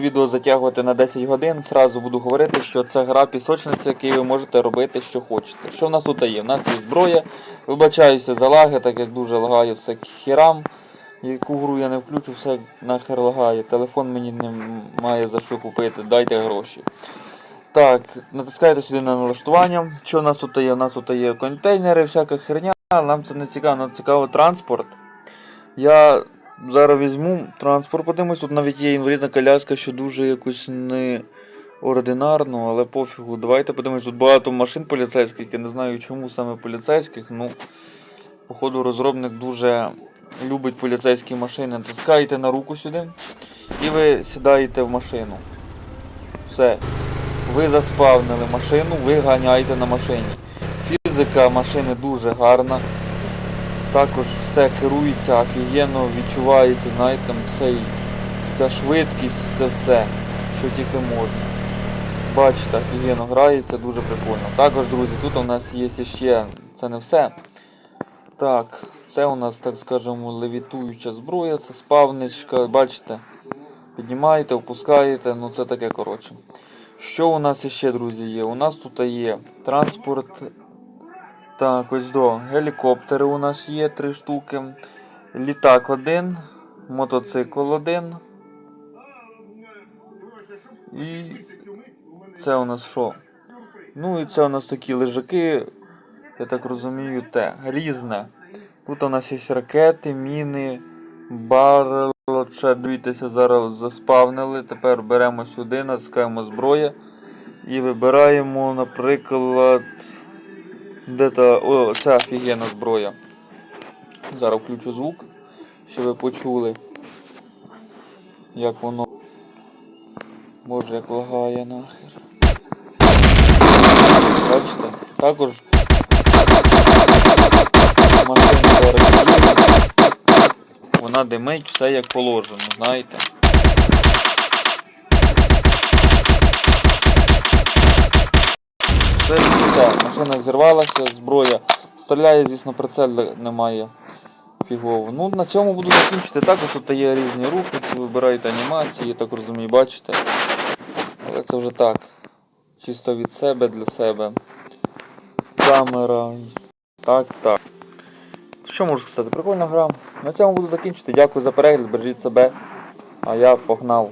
відео затягувати на 10 годин, зразу буду говорити, що це гра пісочниця, якій ви можете робити, що хочете. Що в нас тут є? У нас є зброя. Вибачаюся за лаги, так як дуже лагає все хірам. Яку гру я не включу, все нахер лагає. Телефон мені не має за що купити, дайте гроші. Так, натискаєте сюди на налаштування. Що у нас тут є? У нас тут є контейнери, всяка херня, нам це не цікаво, нам цікаво транспорт. Я зараз візьму транспорт, подивимось, тут навіть є інвалідна коляска, що дуже якось неординарно, але пофігу. Давайте подивимось, тут багато машин поліцейських, я не знаю чому саме поліцейських, ну походу розробник дуже любить поліцейські машини. Натискаєте на руку сюди і ви сідаєте в машину. Все. Ви заспавнили машину, ви ганяєте на машині. Фізика машини дуже гарна. Також все керується офігенно, відчувається, знаєте, там цей, ця швидкість, це все, що тільки можна. Бачите, офігенно грається, дуже прикольно. Також, друзі, тут у нас є ще, це не все. Так, це у нас, так скажемо, левітуюча зброя, це спавничка, бачите, піднімаєте, опускаєте, ну це таке коротше. Що у нас іще, друзі, є? У нас тут є транспорт. Так, ось до. Гелікоптери у нас є три штуки. Літак один, мотоцикл один. І це у нас що? Ну і це у нас такі лежаки, я так розумію, те. Різне. Тут у нас є ракети, міни, барлоче. Дивіться, зараз заспавнили. Тепер беремо сюди, натискаємо зброя. І вибираємо, наприклад. Де та. О, це офігенна зброя. Зараз включу звук, щоб ви почули. Як воно. Боже, як лагає нахер. Бачите? Також машина зараз. Вона димить все як положено, знаєте. Все, все, машина зірвалася, зброя стріляє, звісно, прицел немає фігово. Ну, на цьому буду закінчити. Також тут є різні рухи, вибираєте анімації, так розумію, бачите. Але це вже так. Чисто від себе для себе. Камера. Так, так. Що можу сказати? Прикольна гра. На цьому буду закінчити. Дякую за перегляд, бережіть себе. А я погнав.